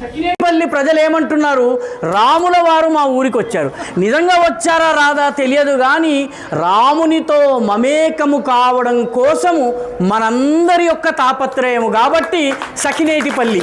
సకినేపల్లి ప్రజలు ఏమంటున్నారు? రాముల వారు మా ఊరికి వచ్చారు. నిజంగా వచ్చారా రాదా తెలియదు కానీ రామునితో మమేకము కావడం కోసము మనందరి యొక్క తాపత్రయము కాబట్టి సకినేటిపల్లి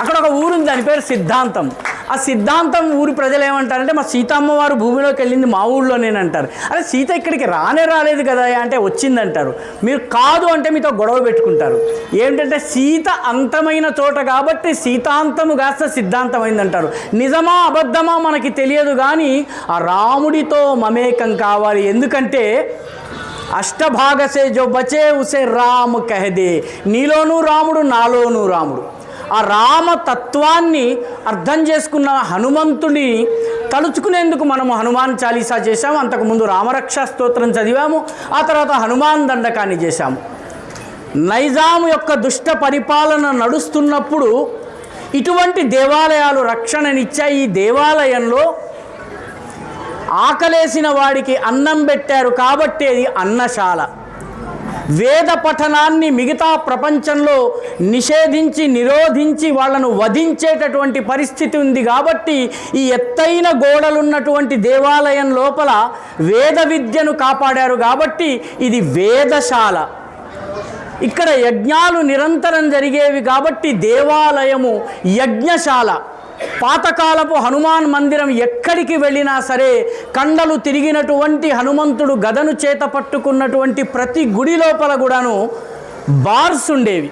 అక్కడ ఒక ఊరుంది దాని పేరు సిద్ధాంతం. ఆ సిద్ధాంతం ఊరి ప్రజలు ఏమంటారంటే మా సీతమ్మవారు భూమిలోకి వెళ్ళింది మా ఊళ్ళోనేనంటారు. అరే సీత ఇక్కడికి రానే రాలేదు కదా అంటే వచ్చిందంటారు. మీరు కాదు అంటే మీతో గొడవ పెట్టుకుంటారు. ఏమిటంటే సీత అంతమైన చోట కాబట్టి సీతాంతము కాస్త సిద్ధాంతమైందంటారు. నిజమా అబద్ధమా మనకి తెలియదు కానీ ఆ రాముడితో మమేకం కావాలి. ఎందుకంటే అష్టభాగసే జో బచే ఉసే రామ్ కహదే. నీలోనూ రాముడు నాలోనూ రాముడు. ఆ రామతత్వాన్ని అర్థం చేసుకున్న హనుమంతుని తలుచుకునేందుకు మనము హనుమాన్ చాలీసా చేశాము. అంతకుముందు రామరక్షా స్తోత్రం చదివాము. ఆ తర్వాత హనుమాన్ దండకాన్ని చేశాము. నైజాము యొక్క దుష్ట పరిపాలన నడుస్తున్నప్పుడు ఇటువంటి దేవాలయాలు రక్షణనిచ్చాయి. ఈ దేవాలయంలో ఆకలేసిన వాడికి అన్నం పెట్టారు. కాబట్టి అది అన్నశాల. వేద పఠనాన్ని మిగతా ప్రపంచంలో నిషేధించి నిరోధించి వాళ్ళను వధించేటటువంటి పరిస్థితి ఉంది కాబట్టి ఈ ఎత్తైన గోడలున్నటువంటి దేవాలయం లోపల వేద విద్యను కాపాడారు కాబట్టి ఇది వేదశాల. ఇక్కడ యజ్ఞాలు నిరంతరం జరిగేవి కాబట్టి దేవాలయము యజ్ఞశాల. పాతకాలపు హనుమాన్ మందిరం ఎక్కడికి వెళ్ళినా సరే కండలు తిరిగినటువంటి హనుమంతుడు గదను చేత పట్టుకున్నటువంటి ప్రతి గుడి లోపల కూడాను బార్స్ ఉండేవి.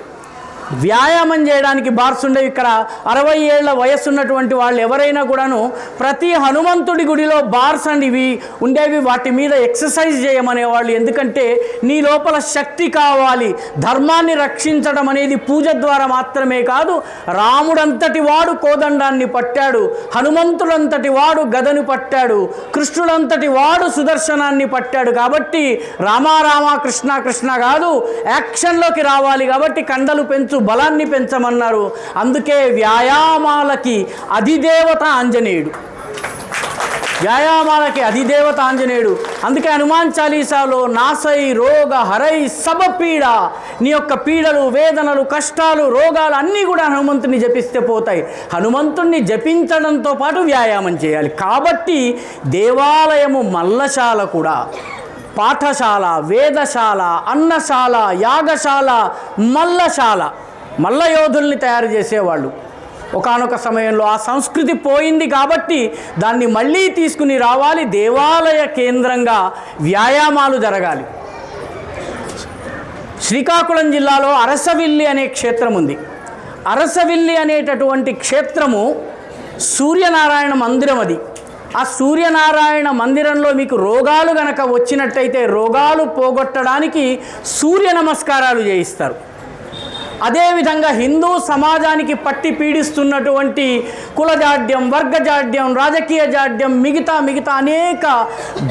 వ్యాయామం చేయడానికి బార్స్ ఉండేవి ఇక్కడ అరవై ఏళ్ళ వయస్సు ఉన్నటువంటి వాళ్ళు ఎవరైనా కూడాను ప్రతి హనుమంతుడి గుడిలో బార్స్ అండ్ ఇవి ఉండేవి వాటి మీద ఎక్సర్సైజ్ చేయమనేవాళ్ళు ఎందుకంటే నీ లోపల శక్తి కావాలి. ధర్మాన్ని రక్షించడం అనేది పూజ ద్వారా మాత్రమే కాదు రాముడంతటి వాడు కోదండాన్ని పట్టాడు హనుమంతుడంతటి వాడు గదను పట్టాడు కృష్ణుడంతటి వాడు సుదర్శనాన్ని పట్టాడు కాబట్టి రామారామ కృష్ణ కృష్ణ కాదు యాక్షన్లోకి రావాలి కాబట్టి కండలు పెంచు బలాన్ని పెంచమన్నారు. అందుకే వ్యాయామాలకి అధిదేవత ఆంజనేయుడు. వ్యాయామాలకి అధిదేవత ఆంజనేయుడు. అందుకే హనుమాన్ చాలీసాలో నాసై రోగ హరై సబ పీడ. నీ యొక్క పీడలు వేదనలు కష్టాలు రోగాలు అన్నీ కూడా హనుమంతుని జపిస్తే పోతాయి. హనుమంతుణ్ణి జపించడంతో పాటు వ్యాయామం చేయాలి. కాబట్టి దేవాలయము మల్లశాల కూడా. పాఠశాల వేదశాల అన్నశాల యాగశాల మల్లశాల. మల్ల యోధుల్ని తయారు చేసేవాళ్ళు. ఒకానొక సమయంలో ఆ సంస్కృతి పోయింది కాబట్టి దాన్ని మళ్ళీ తీసుకుని రావాలి దేవాలయ కేంద్రంగా వ్యాయామాలు జరగాలి. శ్రీకాకుళం జిల్లాలో అరసవిల్లి అనే క్షేత్రం ఉంది. అరసవిల్లి అనేటటువంటి క్షేత్రము సూర్యనారాయణ మందిరం అది. ఆ సూర్యనారాయణ మందిరంలో మీకు రోగాలు గనక వచ్చినట్టయితే రోగాలు పోగొట్టడానికి సూర్య నమస్కారాలు చేయిస్తారు. అదేవిధంగా హిందూ సమాజానికి పట్టి పీడిస్తున్నటువంటి కులజాడ్యం వర్గజాడ్యం రాజకీయ జాడ్యం మిగతా మిగతా అనేక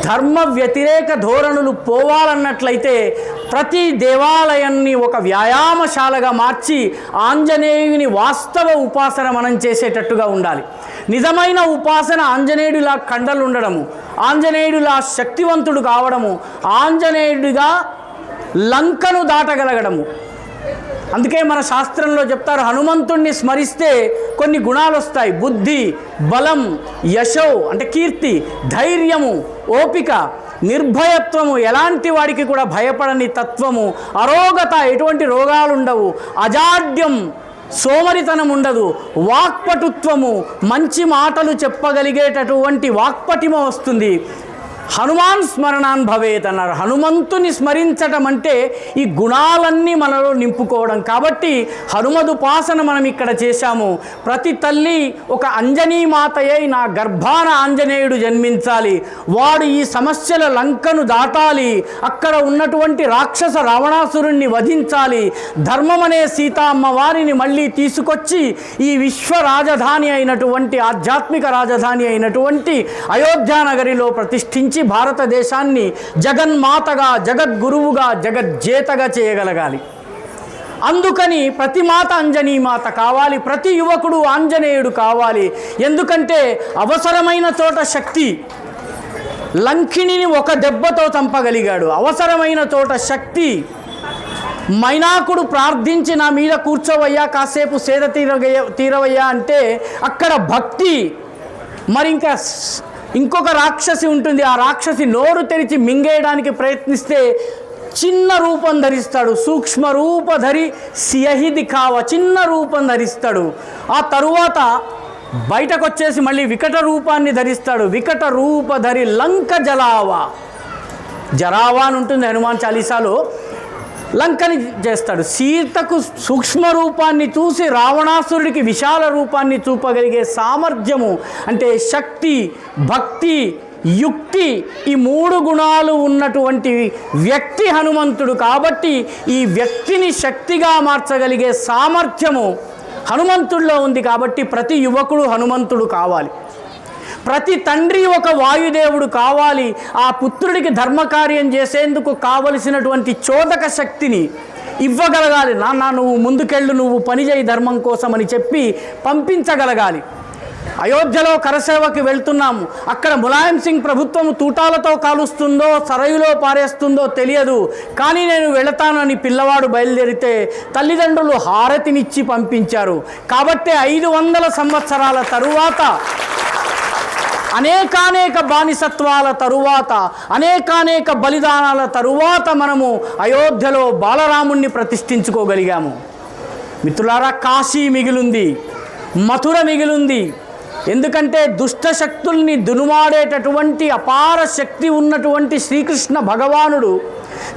ధర్మ వ్యతిరేక ధోరణులు పోవాలన్నట్లయితే ప్రతి దేవాలయాన్ని ఒక వ్యాయామశాలగా మార్చి ఆంజనేయుని వాస్తవ ఉపాసన మనం చేసేటట్టుగా ఉండాలి. నిజమైన ఉపాసన ఆంజనేయుడిలా కండలు ఉండడము ఆంజనేయుడిలా శక్తివంతుడు కావడము ఆంజనేయుడిగా లంకను దాటగలగడము అందుకే మన శాస్త్రంలో చెప్తారు హనుమంతుణ్ణి స్మరిస్తే కొన్ని గుణాలు వస్తాయి బుద్ధి బలం యశో అంటే కీర్తి ధైర్యము ఓపిక నిర్భయత్వము ఎలాంటి వాడికి కూడా భయపడని తత్వము అరోగత ఎటువంటి రోగాలు ఉండవు అజాడ్యం సోమరితనం ఉండదు వాక్పటుత్వము మంచి మాటలు చెప్పగలిగేటటువంటి వాక్పటిమ వస్తుంది. హనుమాన్ స్మరణాన్ భవేత్ అన్నారు. హనుమంతుని స్మరించటం అంటే ఈ గుణాలన్నీ మనలో నింపుకోవడం. కాబట్టి హనుమదుపాసన మనం ఇక్కడ చేశాము. ప్రతి తల్లి ఒక అంజనీ మాతయ్య నా గర్భాన ఆంజనేయుడు జన్మించాలి. వాడు ఈ సమస్యల లంకను దాటాలి. అక్కడ ఉన్నటువంటి రాక్షస రావణాసురుణ్ణి వధించాలి. ధర్మం అనే సీతామ్మ వారిని మళ్ళీ తీసుకొచ్చి ఈ విశ్వ రాజధాని అయినటువంటి ఆధ్యాత్మిక రాజధాని అయినటువంటి అయోధ్యానగరిలో ప్రతిష్ఠించి భారతదేశాన్ని జగన్మాతగా జగద్గురువుగా జగజ్జేతగా చేయగలగాలి. అందుకని ప్రతి మాత అంజనీ మాత కావాలి ప్రతి యువకుడు ఆంజనేయుడు కావాలి. ఎందుకంటే అవసరమైన చోట శక్తి లంకిణిని ఒక దెబ్బతో చంపగలిగాడు. అవసరమైన చోట శక్తి మైనాకుడు ప్రార్థించి నా మీద కూర్చోవయ్యా కాసేపు సేద తీరగయ్య తీరవయ్యా అంటే అక్కడ భక్తి మరి ఇంకా ఇంకొక రాక్షసి ఉంటుంది. ఆ రాక్షసి నోరు తెరిచి మింగేయడానికి ప్రయత్నిస్తే చిన్న రూపం ధరిస్తాడు. సూక్ష్మ రూపధరి సియహిది కావ చిన్న రూపం ధరిస్తాడు. ఆ తరువాత బయటకు వచ్చేసి మళ్ళీ వికట రూపాన్ని ధరిస్తాడు. వికట రూపధరి లంక జలావా. జరావా అని ఉంటుంది హనుమాన్ చాలీసాలో. లంకని చేస్తాడు. సీతకు సూక్ష్మ రూపాన్ని చూసి రావణాసురుడికి విశాల రూపాన్ని చూపగలిగే సామర్థ్యము అంటే శక్తి భక్తి యుక్తి ఈ మూడు గుణాలు ఉన్నటువంటి వ్యక్తి హనుమంతుడు కాబట్టి ఈ వ్యక్తిని శక్తిగా మార్చగలిగే సామర్థ్యము హనుమంతుడిలో ఉంది కాబట్టి ప్రతి యువకుడు హనుమంతుడు కావాలి. ప్రతి తండ్రి ఒక వాయుదేవుడు కావాలి. ఆ పుత్రుడికి ధర్మకార్యం చేసేందుకు కావలసినటువంటి చోదక శక్తిని ఇవ్వగలగాలి. నాన్న నువ్వు ముందుకెళ్ళు నువ్వు పనిచేయి ధర్మం కోసం అని చెప్పి పంపించగలగాలి. అయోధ్యలో కరసేవకి వెళ్తున్నాము. అక్కడ ములాయం సింగ్ ప్రభుత్వం తూటాలతో కాలుస్తుందో సరయులో పారేస్తుందో తెలియదు. కానీ నేను వెళతానని పిల్లవాడు బయలుదేరితే తల్లిదండ్రులు హారతినిచ్చి పంపించారు. కాబట్టి ఐదు వందల సంవత్సరాల తరువాత అనేకానేక బానిసత్వాల తరువాత అనేకానేక బలిదానాల తరువాత మనము అయోధ్యలో బాలరాముణ్ణి ప్రతిష్ఠించుకోగలిగాము. మిత్రులారా కాశీ మిగిలింది మథుర మిగిలింది. ఎందుకంటే దుష్ట శక్తుల్ని దునుమాడేటటువంటి అపార శక్తి ఉన్నటువంటి శ్రీకృష్ణ భగవానుడు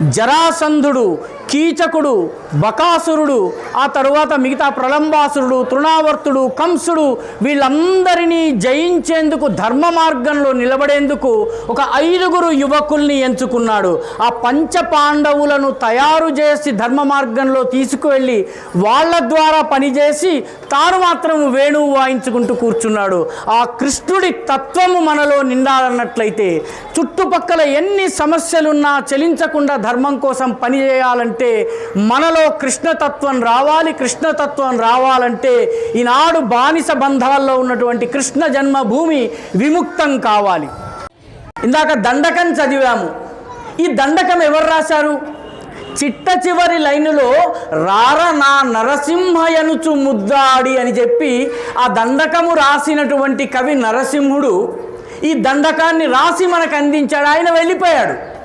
జరాసంధుడు కీచకుడు బకాసురుడు ఆ తరువాత మిగతా ప్రళంబాసురుడు తృణావర్తుడు కంసుడు వీళ్ళందరినీ జయించేందుకు ధర్మ మార్గంలో నిలబడేందుకు ఒక ఐదుగురు యువకుల్ని ఎంచుకున్నాడు. ఆ పంచ పాండవులను తయారు చేసి ధర్మ మార్గంలో తీసుకువెళ్ళి వాళ్ళ ద్వారా పనిచేసి తాను మాత్రం వేణువు వాయించుకుంటూ కూర్చున్నాడు. ఆ కృష్ణుడి తత్వము మనలో నిండాలన్నట్లయితే చుట్టుపక్కల ఎన్ని సమస్యలున్నా చలించకుండా ధర్మం కోసం పనిచేయాలంటే మనలో కృష్ణతత్వం రావాలి కృష్ణతత్వం రావాలంటే ఈనాడు బానిస బంధాల్లో ఉన్నటువంటి కృష్ణ జన్మభూమి విముక్తం కావాలి. ఇందాక దండకం చదివాము. ఈ దండకం ఎవరు రాశారు? చిట్ట చివరి లైనులో రార నా నరసింహయనుచు ముద్దాడి అని చెప్పి ఆ దండకము రాసినటువంటి కవి నరసింహుడు ఈ దండకాన్ని రాసి మనకు అందించాడు. ఆయన వెళ్ళిపోయాడు.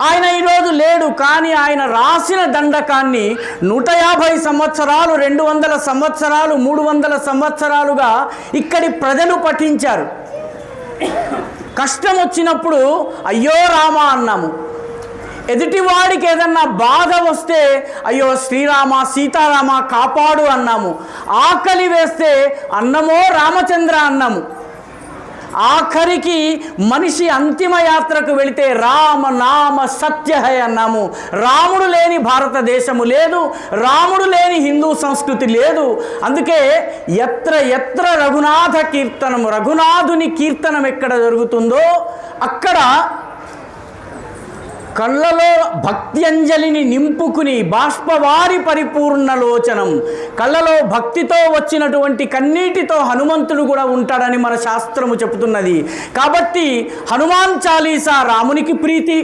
ఆయన ఈరోజు లేడు కానీ ఆయన రాసిన దండకాన్ని నూట యాభై సంవత్సరాలు రెండు వందల సంవత్సరాలు మూడు వందల సంవత్సరాలుగా ఇక్కడి ప్రజలు పఠించారు. కష్టం వచ్చినప్పుడు అయ్యో రామ అన్నాము. ఎదుటివాడికి ఏదన్నా బాధ వస్తే అయ్యో శ్రీరామ సీతారామ కాపాడు అన్నాము. ఆకలి వేస్తే అన్నమో రామచంద్ర అన్నాము. ఆఖరికి మనిషి అంతిమ యాత్రకు వెళితే రామ నామ సత్యహయ అన్నాము. రాముడు లేని భారతదేశము లేదు రాముడు లేని హిందూ సంస్కృతి లేదు. అందుకే ఎత్ర ఎత్ర రఘునాథ కీర్తనము రఘునాథుని కీర్తనం ఎక్కడ జరుగుతుందో అక్కడ కళ్ళలో భక్త్యంజలిని నింపుకుని బాష్పవారి పరిపూర్ణ లోచనం. కళ్ళలో భక్తితో వచ్చినటువంటి కన్నీటితో హనుమంతుడు కూడా ఉంటాడని మన శాస్త్రము చెబుతున్నది. కాబట్టి హనుమాన్ చాలీసా రామునికి ప్రీతి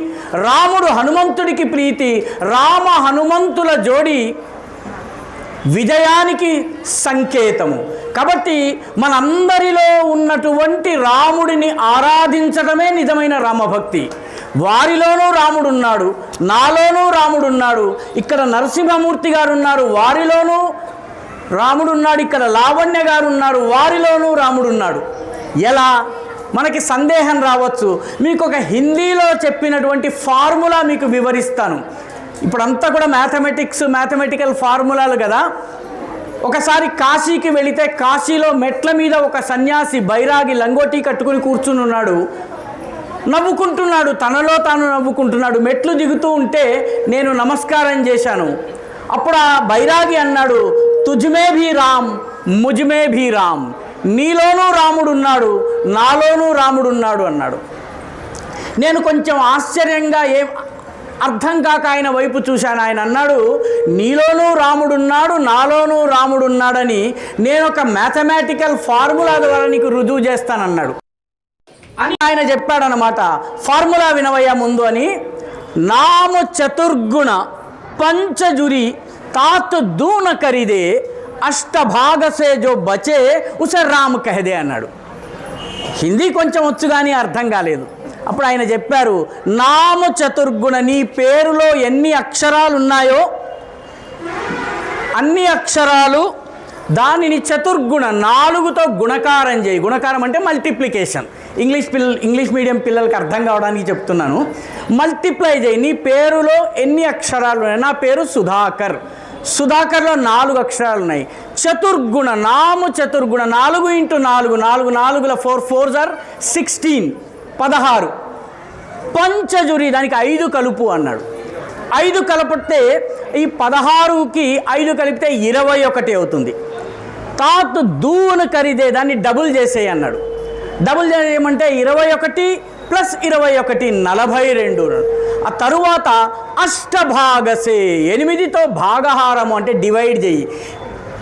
రాముడు హనుమంతుడికి ప్రీతి రామ హనుమంతుల జోడి విజయానికి సంకేతము. కాబట్టి మనందరిలో ఉన్నటువంటి రాముడిని ఆరాధించడమే నిజమైన రామభక్తి. వారిలోనూ రాముడున్నాడు నాలోనూ రాముడున్నాడు ఇక్కడ నరసింహమూర్తి గారు ఉన్నారు వారిలోనూ రాముడున్నాడు ఇక్కడ లావణ్య గారు ఉన్నారు వారిలోనూ రాముడున్నాడు. ఎలా? మనకి సందేహం రావచ్చు. మీకు ఒక హిందీలో చెప్పినటువంటి ఫార్ములా మీకు వివరిస్తాను. ఇప్పుడంతా కూడా మ్యాథమెటిక్స్ మ్యాథమెటికల్ ఫార్ములాలు కదా. ఒకసారి కాశీకి వెళితే కాశీలో మెట్ల మీద ఒక సన్యాసి బైరాగి లంగోటి కట్టుకుని కూర్చుని ఉన్నాడు. నవ్వుకుంటున్నాడు తనలో తాను నవ్వుకుంటున్నాడు. మెట్లు దిగుతూ ఉంటే నేను నమస్కారం చేశాను. అప్పుడు ఆ బైరాగి అన్నాడు తుజ్మే భీ రామ్ ముజ్మే భీ రామ్. నీలోనూ రాముడు ఉన్నాడు నాలోనూ రాముడు ఉన్నాడు అన్నాడు. నేను కొంచెం ఆశ్చర్యంగా ఏం అర్థం కాక ఆయన వైపు చూశాను. ఆయన అన్నాడు నీలోనూ రాముడున్నాడు నాలోనూ రాముడున్నాడని నేను ఒక మ్యాథమెటికల్ ఫార్ములా ద్వారా నీకు రుజువు చేస్తానన్నాడు. అని ఆయన చెప్పాడనమాట ఫార్ములా వినవయ్యా ముందు అని. నామ చతుర్గుణ పంచజురి తాత్ దూన కరిదే అష్టభాగసే జో బచే ఉసే రామ్ కహదే అన్నాడు. హిందీ కొంచెం వచ్చు కానీ అర్థం కాలేదు. అప్పుడు ఆయన చెప్పారు నామ చతుర్గుణ నీ పేరులో ఎన్ని అక్షరాలు ఉన్నాయో అన్ని అక్షరాలు దానిని చతుర్గుణ నాలుగుతో గుణకారం చేయి. గుణకారం అంటే మల్టిప్లికేషన్. ఇంగ్లీష్ పిల్ల ఇంగ్లీష్ మీడియం పిల్లలకి అర్థం కావడానికి చెప్తున్నాను. మల్టిప్లై చేయి నీ పేరులో ఎన్ని అక్షరాలు ఉన్నాయి నా పేరు సుధాకర్. సుధాకర్లో నాలుగు అక్షరాలు ఉన్నాయి చతుర్గుణ నాము చతుర్గుణ నాలుగు ఇంటూ నాలుగు నాలుగు నాలుగుల ఫోర్ ఫోర్ ఆర్ సిక్స్టీన్. పదహారు. పంచజురి దానికి ఐదు కలుపు అన్నాడు. ఐదు కలిపితే ఈ పదహారుకి ఐదు కలిపితే ఇరవై ఒకటి అవుతుంది. తాత్ దూను ఖరీదే దాన్ని డబుల్ చేసేయి అన్నాడు. డబుల్ చేయమంటే ఇరవై ఒకటి ప్లస్ ఇరవై ఒకటి నలభై రెండు ఆ తరువాత అష్టభాగసే ఎనిమిదితో భాగహారము అంటే డివైడ్ చేయి.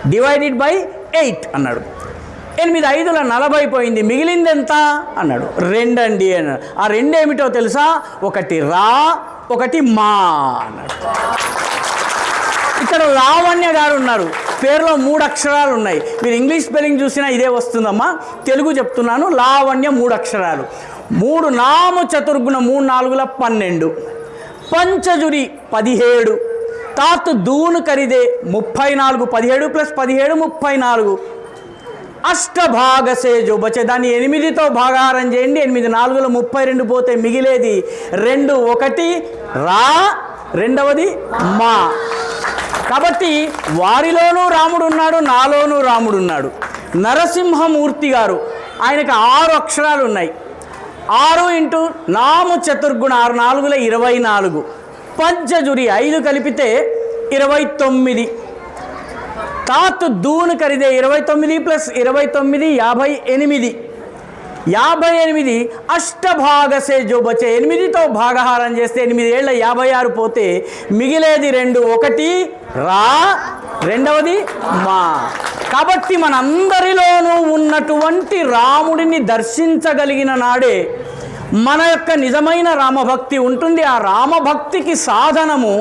డివైడెడ్ బై ఎయిట్ అన్నాడు. ఎనిమిది ఐదుల నలభై పోయింది. మిగిలింది ఎంత అన్నాడు. రెండండి అన్నాడు. ఆ రెండు ఏమిటో తెలుసా? ఒకటి రా ఒకటి మా అన్నాడు. ఇక్కడ లావణ్య గారు ఉన్నారు. పేరులో మూడు అక్షరాలు ఉన్నాయి. మీరు ఇంగ్లీష్ స్పెల్లింగ్ చూసినా ఇదే వస్తుందమ్మా. తెలుగు చెప్తున్నాను లావణ్య మూడు అక్షరాలు మూడు నామ చతుర్గుణ మూడు నాలుగుల పన్నెండు. పంచజురి పదిహేడు. తాతు దూను ఖరీదే ముప్పై నాలుగు పదిహేడు ప్లస్ పదిహేడు ముప్పై నాలుగు. అష్టభాగసే జోబచే దాన్ని ఎనిమిదితో భాగాహారం చేయండి. ఎనిమిది నాలుగులో ముప్పై రెండు పోతే మిగిలేది రెండు ఒకటి రా రెండవది మా. కాబట్టి వారిలోనూ రాముడు ఉన్నాడు నాలోనూ రాముడు ఉన్నాడు. నరసింహమూర్తి గారు ఆయనకు ఆరు అక్షరాలు ఉన్నాయి. ఆరు ఇంటూ నాము చతుర్గుణ ఆరు నాలుగుల ఇరవై నాలుగు. పంచజురి ఐదు కలిపితే ఇరవై తొమ్మిది. తాత్ దూను ఖరీదే ఇరవై తొమ్మిది ప్లస్ ఇరవై తొమ్మిది యాభై ఎనిమిది. యాభై ఎనిమిది అష్టభాగసే జోబచే ఎనిమిదితో భాగహారం చేస్తే ఎనిమిది ఏళ్ళ యాభై ఆరు పోతే మిగిలేది రెండు ఒకటి రా రెండవది మా. కాబట్టి మనందరిలోనూ ఉన్నటువంటి రాముడిని దర్శించగలిగిన నాడే మన యొక్క నిజమైన రామభక్తి ఉంటుంది. ఆ రామభక్తికి సాధనము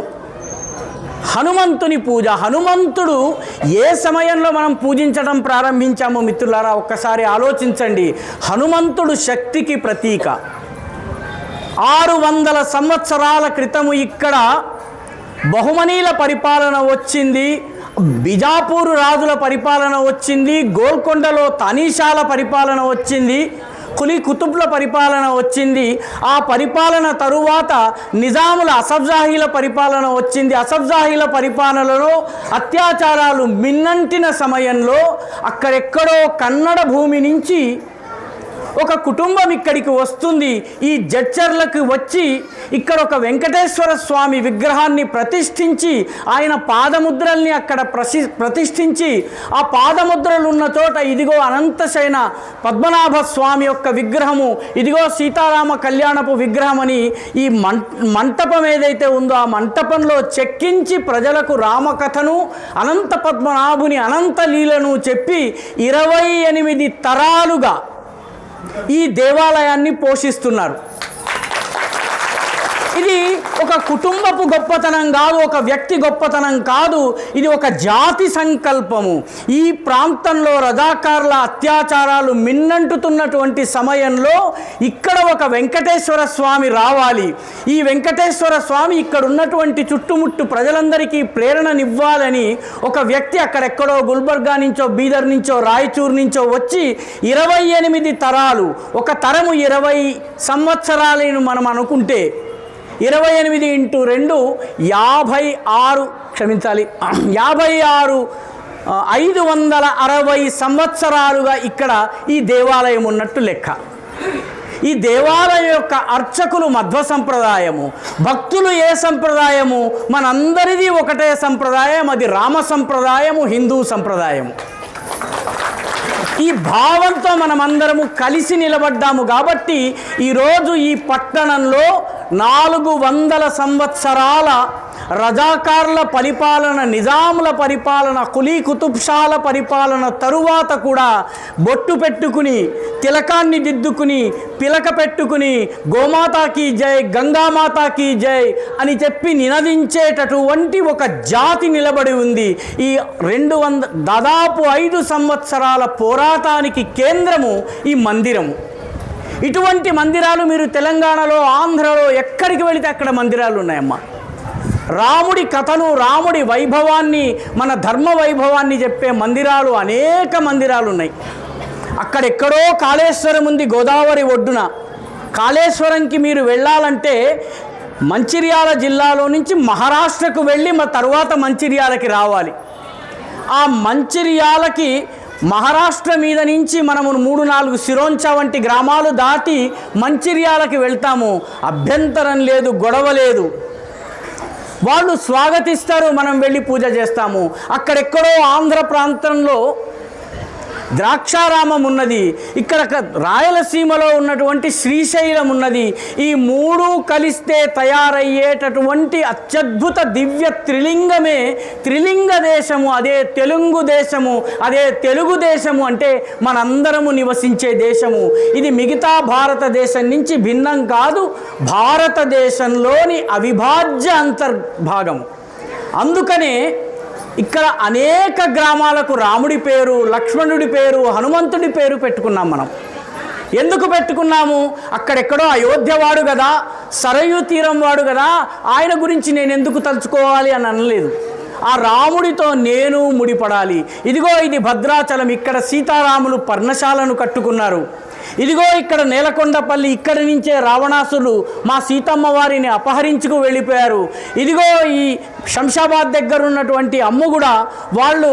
హనుమంతుని పూజ. హనుమంతుడు ఏ సమయంలో మనం పూజించడం ప్రారంభించామో మిత్రులారా ఒక్కసారి ఆలోచించండి. హనుమంతుడు శక్తికి ప్రతీక. ఆరు వందల సంవత్సరాల క్రితము ఇక్కడ బహుమనీల పరిపాలన వచ్చింది. బిజాపూరు రాజుల పరిపాలన వచ్చింది. గోల్కొండలో తనీషాల పరిపాలన వచ్చింది. కులి కుతుబ్ల పరిపాలన వచ్చింది. ఆ పరిపాలన తరువాత నిజాముల అసబ్జాహీల పరిపాలన వచ్చింది. అసబ్జాహీల పరిపాలనలో అత్యాచారాలు మిన్నంటిన సమయంలో అక్కడెక్కడో కన్నడ భూమి నుంచి ఒక కుటుంబం ఇక్కడికి వస్తుంది. ఈ జడ్చర్లకు వచ్చి ఇక్కడ ఒక వెంకటేశ్వర స్వామి విగ్రహాన్ని ప్రతిష్ఠించి ఆయన పాదముద్రల్ని అక్కడ ప్రసి ప్రతిష్ఠించి ఆ పాదముద్రలు ఉన్న చోట ఇదిగో అనంతశయన పద్మనాభ స్వామి యొక్క విగ్రహము ఇదిగో సీతారామ కళ్యాణపు విగ్రహం అని ఈ మం మంటపం ఏదైతే ఉందో ఆ మంటపంలో చెక్కించి ప్రజలకు రామకథను అనంత పద్మనాభుని అనంత లీలను చెప్పి ఇరవై ఎనిమిది తరాలుగా ఈ దేవాలయాన్ని పోషిస్తున్నారు. ఇది ఒక కుటుంబపు గొప్పతనం కాదు ఒక వ్యక్తి గొప్పతనం కాదు ఇది ఒక జాతి సంకల్పము. ఈ ప్రాంతంలో రజాకారుల అత్యాచారాలు మిన్నంటుతున్నటువంటి సమయంలో ఇక్కడ ఒక వెంకటేశ్వర స్వామి రావాలి. ఈ వెంకటేశ్వర స్వామి ఇక్కడ ఉన్నటువంటి చుట్టుముట్టు ప్రజలందరికీ ప్రేరణనివ్వాలని ఒక వ్యక్తి అక్కడెక్కడో గుల్బర్గా నుంచో బీదర్ నుంచో రాయచూర్ నుంచో వచ్చి ఇరవై ఎనిమిది తరాలు ఒక తరము ఇరవై సంవత్సరాలను మనం అనుకుంటే ఇరవై ఎనిమిది ఇంటూ రెండు యాభై ఆరు క్షమించాలి. యాభై ఆరు ఐదు వందల అరవై సంవత్సరాలుగా ఇక్కడ ఈ దేవాలయం ఉన్నట్టు లెక్క. ఈ దేవాలయం యొక్క అర్చకులు మధ్వ సంప్రదాయము. భక్తులు ఏ సంప్రదాయము? మనందరిది ఒకటే సంప్రదాయం అది రామ సంప్రదాయము హిందూ సంప్రదాయము. ఈ భావంతో మనమందరము కలిసి నిలబడ్డాము కాబట్టి ఈరోజు ఈ పట్టణంలో నాలుగు వందల సంవత్సరాల రజాకార్ల పరిపాలన నిజాముల పరిపాలన కులీ కుతుబ్షాల పరిపాలన తరువాత కూడా బొట్టు పెట్టుకుని తిలకాన్ని దిద్దుకుని పిలక పెట్టుకుని గోమాతాకి జై గంగామాతాకి జై అని చెప్పి నినదించేటటువంటి ఒక జాతి నిలబడి ఉంది. ఈ రెండు వంద దాదాపు ఐదు సంవత్సరాల పోరాటానికి కేంద్రము ఈ మందిరము. ఇటువంటి మందిరాలు మీరు తెలంగాణలో ఆంధ్రలో ఎక్కడికి వెళితే అక్కడ మందిరాలు ఉన్నాయమ్మా. రాముడి కథను రాముడి వైభవాన్ని మన ధర్మ వైభవాన్ని చెప్పే మందిరాలు అనేక మందిరాలు ఉన్నాయి. అక్కడెక్కడో కాళేశ్వరం ఉంది గోదావరి ఒడ్డున. కాళేశ్వరంకి మీరు వెళ్ళాలంటే మంచిర్యాల జిల్లాలో నుంచి మహారాష్ట్రకు వెళ్ళి మా తర్వాత మంచిర్యాలకి రావాలి. ఆ మంచిర్యాలకి మహారాష్ట్ర మీద నుంచి మనము మూడు నాలుగు సిరోంచ వంటి గ్రామాలు దాటి మంచిర్యాలకి వెళ్తాము. అభ్యంతరం లేదు గొడవ లేదు. వాళ్ళు స్వాగతిస్తారు మనం వెళ్ళి పూజ చేస్తాము. అక్కడెక్కడో ఆంధ్ర ప్రాంతంలో ద్రాక్షారామం ఉన్నది ఇక్కడ రాయలసీమలో ఉన్నటువంటి శ్రీశైలం ఉన్నది ఈ మూడు కలిస్తే తయారయ్యేటటువంటి అత్యద్భుత దివ్య త్రిలింగమే త్రిలింగ దేశము అదే తెలుగు దేశము అదే తెలుగు దేశము అంటే మనందరము నివసించే దేశము. ఇది మిగతా భారతదేశం నుంచి భిన్నం కాదు భారతదేశంలోని అవిభాజ్య అంతర్భాగం అందుకనే ఇక్కడ అనేక గ్రామాలకు రాముడి పేరు లక్ష్మణుడి పేరు హనుమంతుడి పేరు పెట్టుకున్నాం మనం. ఎందుకు పెట్టుకున్నాము? అక్కడెక్కడో అయోధ్యవాడు కదా సరయు తీరం వాడు కదా ఆయన గురించి నేను ఎందుకు తలుచుకోవాలి అని అనలేదు. ఆ రాముడితో నేను ముడిపడాలి. ఇదిగో ఇది భద్రాచలం ఇక్కడ సీతారాములు పర్ణశాలను కట్టుకున్నారు. ఇదిగో ఇక్కడ నేలకొండపల్లి ఇక్కడి నుంచే రావణాసులు మా సీతమ్మ వారిని అపహరించుకు వెళ్ళిపోయారు. ఇదిగో ఈ శంషాబాద్ దగ్గర ఉన్నటువంటి అమ్ముగుడ వాళ్ళు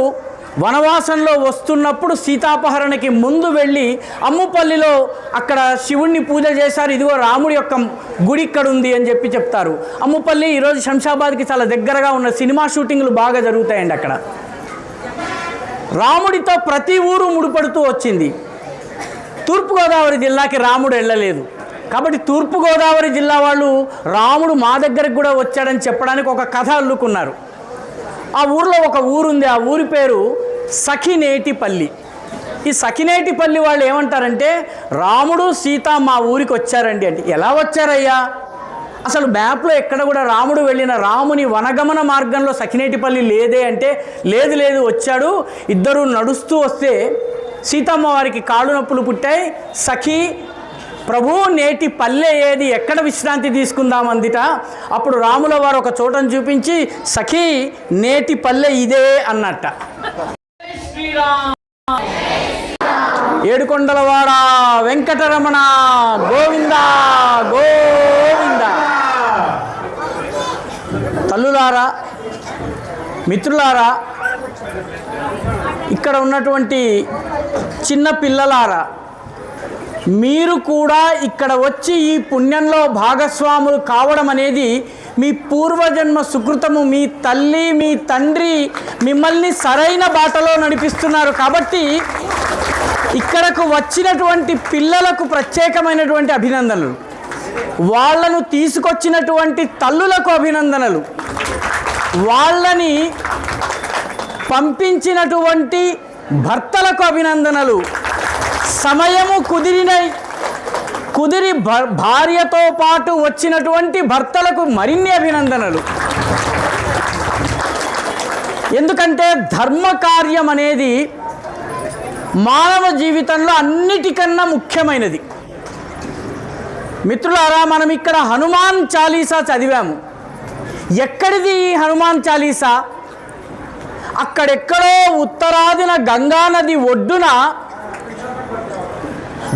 వనవాసంలో వస్తున్నప్పుడు సీతాపహరణకి ముందు వెళ్ళి అమ్ముపల్లిలో అక్కడ శివుణ్ణి పూజ చేశారు. ఇదిగో రాముడి యొక్క గుడి ఇక్కడ ఉంది అని చెప్పి చెప్తారు. అమ్ముపల్లి ఈరోజు శంషాబాద్కి చాలా దగ్గరగా ఉన్న సినిమా షూటింగ్లు బాగా జరుగుతాయండి అక్కడ. రాముడితో ప్రతి ఊరు ముడిపడుతూ వచ్చింది. తూర్పుగోదావరి జిల్లాకి రాముడు వెళ్ళలేదు. కాబట్టి తూర్పుగోదావరి జిల్లా వాళ్ళు రాముడు మా దగ్గరకు కూడా వచ్చాడని చెప్పడానికి ఒక కథ అల్లుకున్నారు. ఆ ఊర్లో ఒక ఊరుంది ఆ ఊరి పేరు సఖినేటిపల్లి. ఈ సఖినేటిపల్లి వాళ్ళు ఏమంటారంటే రాముడు సీత మా ఊరికి వచ్చారండి అంటే. ఎలా వచ్చారయ్యా? అసలు మ్యాప్లో ఎక్కడ కూడా రాముడు వెళ్ళిన రాముని వనగమన మార్గంలో సఖినేటిపల్లి లేదే అంటే లేదు లేదు వచ్చాడు. ఇద్దరు నడుస్తూ వస్తే సీతమ్మ వారికి కాళ్ళు నొప్పులు పుట్టాయి. సఖి ప్రభు నేటి పల్లె ఏది? ఎక్కడ విశ్రాంతి తీసుకుందాం అందిట? అప్పుడు రాముల వారు ఒక చోటను చూపించి సఖి నేటి పల్లె ఇదే అన్నట్ట. ఏడుకొండలవాడ వెంకటరమణ గోవింద గోవింద. తల్లులారా మిత్రులారా ఇక్కడ ఉన్నటువంటి చిన్న పిల్లలారా మీరు కూడా ఇక్కడ వచ్చి ఈ పుణ్యంలో భాగస్వాములు కావడం అనేది మీ పూర్వజన్మ సుకృతము. మీ తల్లి మీ తండ్రి మిమ్మల్ని సరైన బాటలో నడిపిస్తున్నారు కాబట్టి ఇక్కడకు వచ్చినటువంటి పిల్లలకు ప్రత్యేకమైనటువంటి అభినందనలు. వాళ్ళను తీసుకొచ్చినటువంటి తల్లులకు అభినందనలు. వాళ్ళని పంపించినటువంటి భర్తలకు అభినందనలు. సమయము కుదిరిన కుదిరి భ- భార్యతో పాటు వచ్చినటువంటి భర్తలకు మరిన్ని అభినందనలు. ఎందుకంటే ధర్మ కార్యం అనేది మానవ జీవితంలో అన్నిటికన్నా ముఖ్యమైనది. మిత్రులారా మనం ఇక్కడ హనుమాన్ చాలీసా చదివాము. ఎక్కడిది ఈ హనుమాన్ చాలీసా? అక్కడెక్కడో ఉత్తరాదిన గంగా నది ఒడ్డున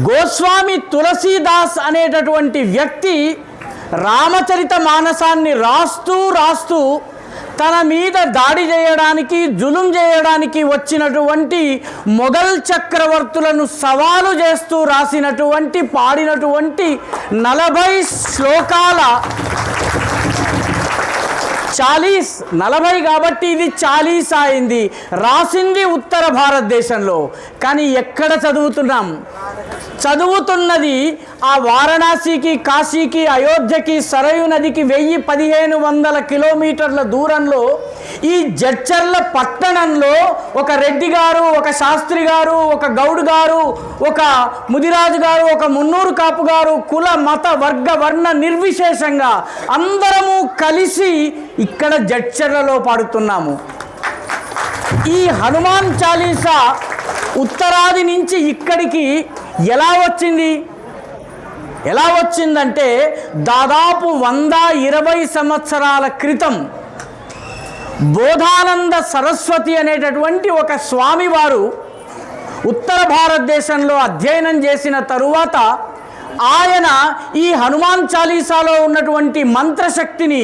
గోస్వామి తులసీదాస్ అనేటటువంటి వ్యక్తి రామచరిత మానసాన్ని రాస్తూ రాస్తూ తన మీద దాడి చేయడానికి జులుం చేయడానికి వచ్చినటువంటి మొఘల్ చక్రవర్తులను సవాలు చేస్తూ రాసినటువంటి పాడినటువంటి నలభై శ్లోకాల చాలీస్ నలభై కాబట్టి ఇది చాలీస్ అయింది. రాసింది ఉత్తర భారతదేశంలో. కానీ ఎక్కడ చదువుతున్నాం? చదువుతున్నది ఆ వారణాసికి కాశీకి అయోధ్యకి సరయు నదికి వెయ్యి పదిహేను వందల కిలోమీటర్ల దూరంలో ఈ జడ్చర్ల పట్టణంలో ఒక రెడ్డి గారు ఒక శాస్త్రి గారు ఒక గౌడ్ గారు ఒక ముదిరాజు గారు ఒక మున్నూరు కాపు గారు కుల మత వర్గ వర్ణ నిర్విశేషంగా అందరము కలిసి ఇక్కడ జడ్చర్లలో పాడుతున్నాము. ఈ హనుమాన్ చాలీసా ఉత్తరాది నుంచి ఇక్కడికి ఎలా వచ్చింది? ఎలా వచ్చిందంటే దాదాపు వంద ఇరవై సంవత్సరాల క్రితం బోధానంద సరస్వతి అనేటటువంటి ఒక స్వామివారు ఉత్తర భారతదేశంలో అధ్యయనం చేసిన తరువాత ఆయన ఈ హనుమాన్ చాలీసాలో ఉన్నటువంటి మంత్రశక్తిని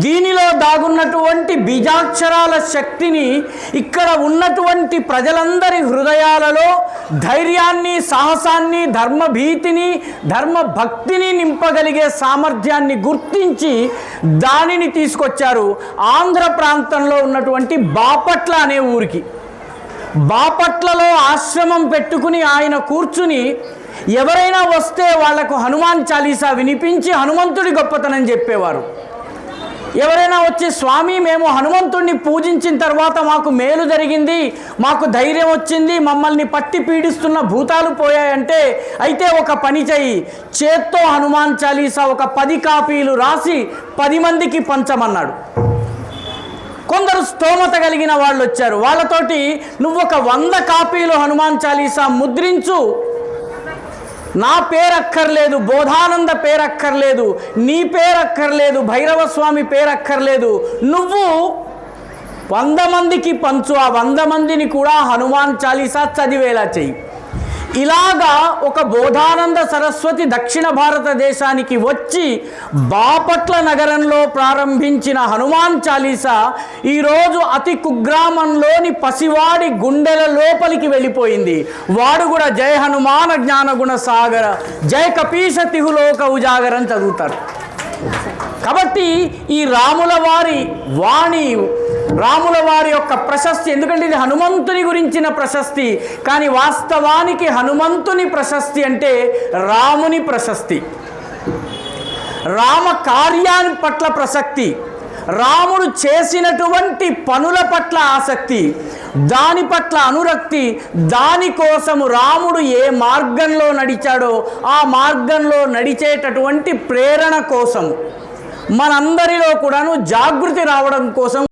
దీనిలో దాగున్నటువంటి బీజాక్షరాల శక్తిని ఇక్కడ ఉన్నటువంటి ప్రజలందరి హృదయాలలో ధైర్యాన్ని సాహసాన్ని ధర్మభీతిని ధర్మ భక్తిని నింపగలిగే సామర్థ్యాన్ని గుర్తించి దానిని తీసుకొచ్చారు ఆంధ్ర ప్రాంతంలో ఉన్నటువంటి బాపట్ల అనే ఊరికి. బాపట్లలో ఆశ్రమం పెట్టుకుని ఆయన కూర్చుని ఎవరైనా వస్తే వాళ్ళకు హనుమాన్ చాలీసా వినిపించి హనుమంతుడి గొప్పతనం చెప్పేవారు. ఎవరైనా వచ్చి స్వామి మేము హనుమంతుడిని పూజించిన తర్వాత మాకు మేలు జరిగింది మాకు ధైర్యం వచ్చింది మమ్మల్ని పట్టి పీడిస్తున్న భూతాలు పోయాయంటే అయితే ఒక పని చేయి చేత్తో హనుమాన్ చాలీసా ఒక పది కాపీలు రాసి పది మందికి పంచమన్నాడు. కొందరు స్తోమత కలిగిన వాళ్ళు వచ్చారు వాళ్ళతోటి నువ్వు ఒక వంద కాపీలు హనుమాన్ చాలీసా ముద్రించు నా పేరు అక్కర్లేదు బోధానంద పేరు అక్కర్లేదు నీ పేరు అక్కర్లేదు భైరవ స్వామి పేరు అక్కర్లేదు నువ్వు వంద మందికి పంచు ఆ వంద మందిని కూడా హనుమాన్ చాలీసా చదివేలా చెయ్యి. ఇలాగా ఒక బోధానంద సరస్వతి దక్షిణ భారతదేశానికి వచ్చి బాపట్ల నగరంలో ప్రారంభించిన హనుమాన్ చాలీసా ఈరోజు అతి కుగ్రామంలోని పసివాడి గుండెల లోపలికి వెళ్ళిపోయింది. వాడు కూడా జయ హనుమాన జ్ఞానగుణ సాగర జయ కపీష తిహులోక ఉజాగరం చదువుతారు కాబట్టి ఈ రాముల వారి వాణి రాముల వారి యొక్క ప్రశస్తి ఎందుకంటే ఇది హనుమంతుని గురించిన ప్రశస్తి కానీ వాస్తవానికి హనుమంతుని ప్రశస్తి అంటే రాముని ప్రశస్తి. రామ కార్యాన్ని పట్ల ప్రసక్తి రాముడు చేసినటువంటి పనుల పట్ల ఆసక్తి దాని పట్ల అనురక్తి దానికోసము రాముడు ఏ మార్గంలో నడిచాడో ఆ మార్గంలో నడిచేటటువంటి ప్రేరణ కోసం మనందరిలో కూడాను జాగృతి రావడం కోసం